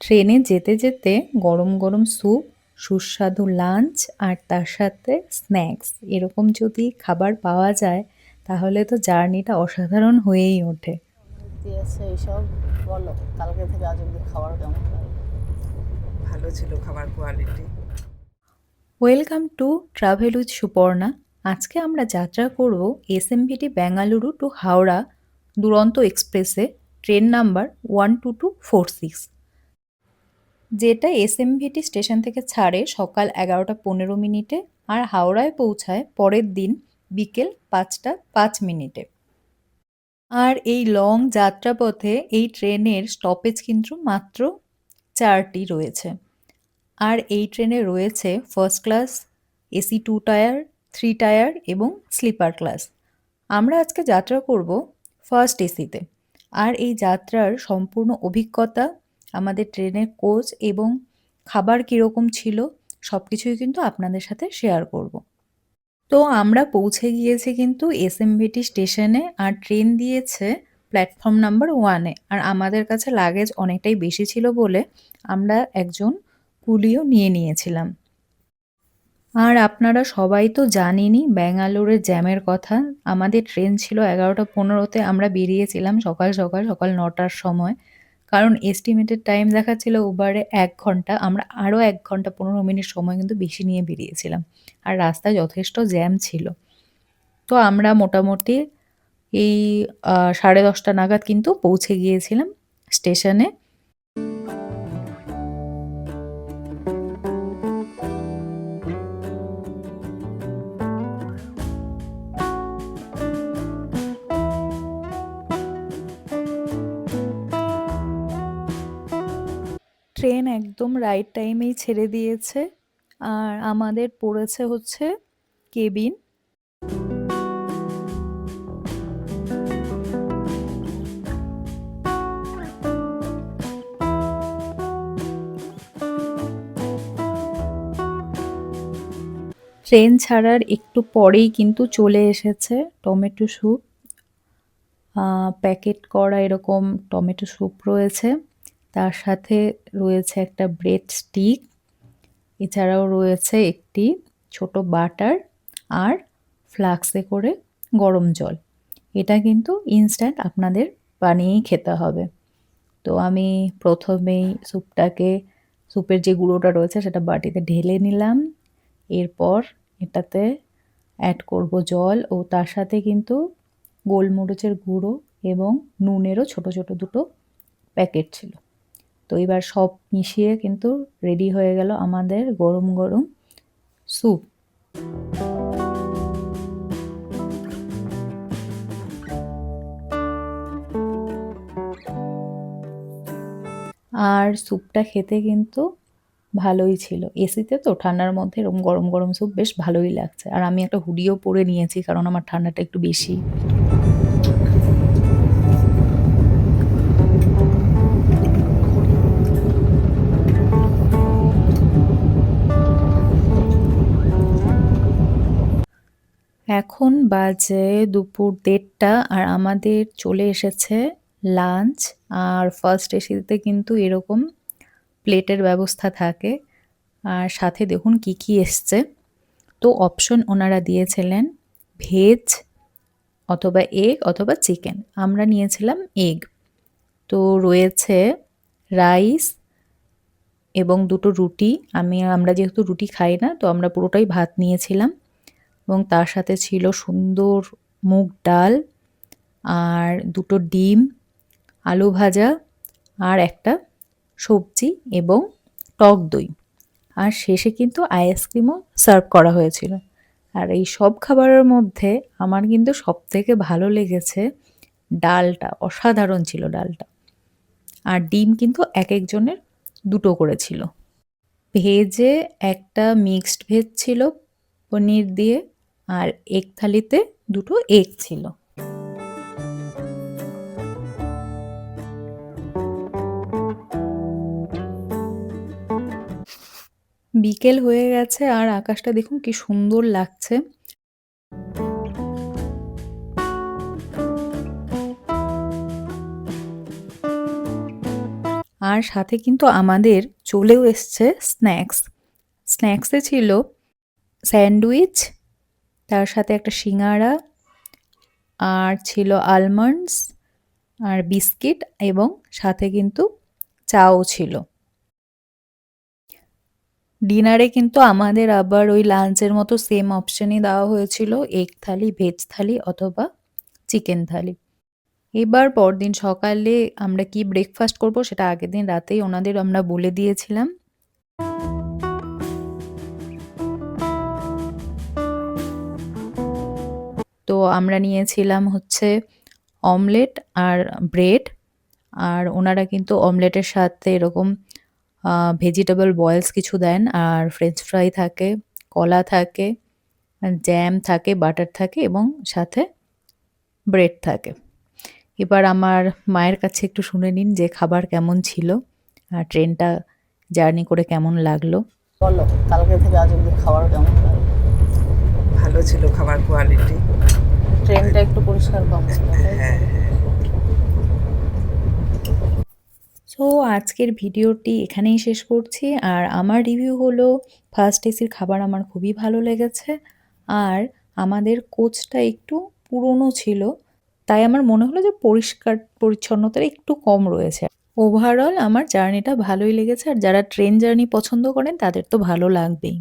ট্রেনে যেতে যেতে গরম গরম স্যুপ সুস্বাদু লাঞ্চ আর তার সাথে স্ন্যাক্স। এরকম যদি খাবার পাওয়া যায় তাহলে তো জার্নিটা অসাধারণ হয়েই ওঠে। এইসব। বলো কালকে থেকে আজ অব্দি খাবার কেমন ভালো ছিল খাবার quality welcome to travel with Suparna. আজকে আমরা যাত্রা করব এসএমভিটি বেঙ্গালুরু টু হাওড়া দুরন্ত এক্সপ্রেসে। Train number one two two four six. যেটা এসএমভিটি স্টেশন থেকে ছাড়ে সকাল এগারোটা পনেরো মিনিটে আর হাওড়ায় পৌঁছায় পরের দিন বিকেল পাঁচটা পাঁচ মিনিটে। আর এই লং যাত্রাপথে এই ট্রেনের স্টপেজ কিন্তু মাত্র চারটি রয়েছে। আর এই ট্রেনে রয়েছে first class AC two tier three tier এবং স্লিপার ক্লাস আমরা আজকে যাত্রা করব ফার্স্ট এসিতে আর এই যাত্রার সম্পূর্ণ অভিজ্ঞতা আমাদের ট্রেনের কোচ এবং খাবার কীরকম ছিল সব কিছুই কিন্তু আপনাদের সাথে শেয়ার করব। তো আমরা পৌঁছে গিয়েছি কিন্তু এসএমভিটি স্টেশনে আর ট্রেন দিয়েছে প্ল্যাটফর্ম নাম্বার ওয়ানে আর আমাদের কাছে লাগেজ অনেকটাই বেশি ছিল বলে আমরা একজন কুলিও নিয়ে নিয়েছিলাম। আর আপনারা সবাই তো জানেনই ব্যাঙ্গালোরের জ্যামের কথা। আমাদের ট্রেন ছিল এগারোটা পনেরোতে আমরা বেরিয়েছিলাম সকাল সকাল সকাল নটার সময়। কারণ এস্টিমেটেড টাইম দেখাচ্ছিল উবারে এক ঘণ্টা, আমরা আরও এক ঘণ্টা পনেরো মিনিট সময় কিন্তু বেশি নিয়ে বেরিয়েছিলাম। আর রাস্তায় যথেষ্ট জ্যাম ছিল। তো আমরা মোটামুটি এই সাড়ে দশটা নাগাদ কিন্তু পৌঁছে গিয়েছিলাম স্টেশনে ট্রেন একদম রাইট টাইমেই ছেড়ে দিয়েছে। আর আমাদের পড়েছে হচ্ছে কেবিন। ট্রেন ছাড়ার একটু পরেই কিন্তু চলে এসেছে টমেটো স্যুপ প্যাকেট করা এরকম টমেটো স্যুপ রয়েছে। তার সাথে রয়েছে একটা ব্রেড স্টিক, এছাড়াও রয়েছে একটি ছোট বাটার আর ফ্লাক্সে করে গরম জল। এটা কিন্তু ইনস্ট্যান্ট আপনাদের বানিয়েই খেতে হবে। তো আমি প্রথমেই স্যুপটাকে, স্যুপের যে গুঁড়োটা রয়েছে সেটা বাটিতে ঢেলে নিলাম। এরপর এটাতে অ্যাড করব জল ও তার সাথে কিন্তু গোলমরিচের গুঁড়ো এবং নুনেরও ছোট ছোট দুটো প্যাকেট ছিল। তো এবার সব মিশিয়ে কিন্তু রেডি হয়ে গেল আমাদের গরম গরম স্যুপ আর স্যুপটা খেতে কিন্তু ভালোই ছিল। এসিতে তো ঠান্ডার মধ্যে এরকম গরম গরম স্যুপ বেশ ভালোই লাগছে। আর আমি একটা হুডিও পরে নিয়েছি কারণ আমার ঠান্ডাটা একটু বেশি। এখন বাজে দুপুর দেড়টা আর আমাদের চলে এসেছে লাঞ্চ আর ফার্স্ট এসিতে কিন্তু এরকম প্লেটের ব্যবস্থা থাকে। আর সাথে দেখুন কি কি এসছে। তো অপশন ওনারা দিয়েছিলেন ভেজ অথবা এগ অথবা চিকেন আমরা নিয়েছিলাম এগ তো রয়েছে রাইস এবং দুটো রুটি। আমি, আমরা যেহেতু রুটি খাই না, তো আমরা পুরোটাই ভাত নিয়েছিলাম। এবং তার সাথে ছিল সুন্দর মুগ ডাল আর দুটো ডিম, আলু ভাজা আর একটা সবজি এবং টক দই। আর শেষে কিন্তু আইসক্রিমও সার্ভ করা হয়েছিল। আর এই সব খাবারের মধ্যে আমার কিন্তু সব থেকে ভালো লেগেছে ডালটা, অসাধারণ ছিল ডালটা। আর ডিম কিন্তু এক একজনের দুটো করে ছিল। ভেজে একটা মিক্সড ভেজ ছিল, পনির দিয়ে আর এগ থালিতে দুটো এগ ছিল। বিকেল হয়ে গেছে আর আকাশটা দেখুন কি সুন্দর লাগছে। আর সাথে কিন্তু আমাদের চলেও এসছে স্ন্যাক্স। স্ন্যাক্সে ছিল স্যান্ডউইচ তার সাথে একটা সিঙাড়া আর ছিল আলমন্ডস আর বিস্কিট এবং সাথে কিন্তু চাও ছিল। ডিনারে কিন্তু আমাদের আবার ওই লাঞ্চের মতো সেম অপশনই দেওয়া হয়েছিল এগ থালি ভেজ থালি অথবা চিকেন থালি এবার পরদিন সকালে আমরা কি ব্রেকফাস্ট করব সেটা আগের দিন রাতেই ওনাদের আমরা বলে দিয়েছিলাম। তো আমরা নিয়েছিলাম হচ্ছে অমলেট আর ব্রেড। আর ওনারা কিন্তু অমলেটের সাথে এরকম ভেজিটেবল বয়েলস কিছু দেন। আর ফ্রেঞ্চ ফ্রাই থাকে কলা থাকে জ্যাম থাকে বাটার থাকে এবং সাথে ব্রেড থাকে। এবার আমার মায়ের কাছে একটু শুনে নিন যে খাবার কেমন ছিল আর ট্রেনটা জার্নি করে কেমন লাগল। বলো কালকে থেকে আজ অব্দি খাবার কেমন? ভালো ছিল খাবার কোয়ালিটি ট্রেনটা একটু পরিষ্কার কম ছিল তো? হ্যাঁ হ্যাঁ সো আজকের ভিডিওটি এখানেই শেষ করছি। আর আমার রিভিউ হলো ফার্স্ট এসির খাবার আমার খুবই ভালো লেগেছে। আর আমাদের কোচটা একটু পুরনো ছিল তাই আমার মনে হলো যে পরিষ্কার পরিচ্ছন্নতাটা একটু কম রয়েছে। ওভারঅল আমার জার্নিটা ভালোই লেগেছে। আর যারা ট্রেন জার্নি পছন্দ করেন তাদের তো ভালো লাগবেই।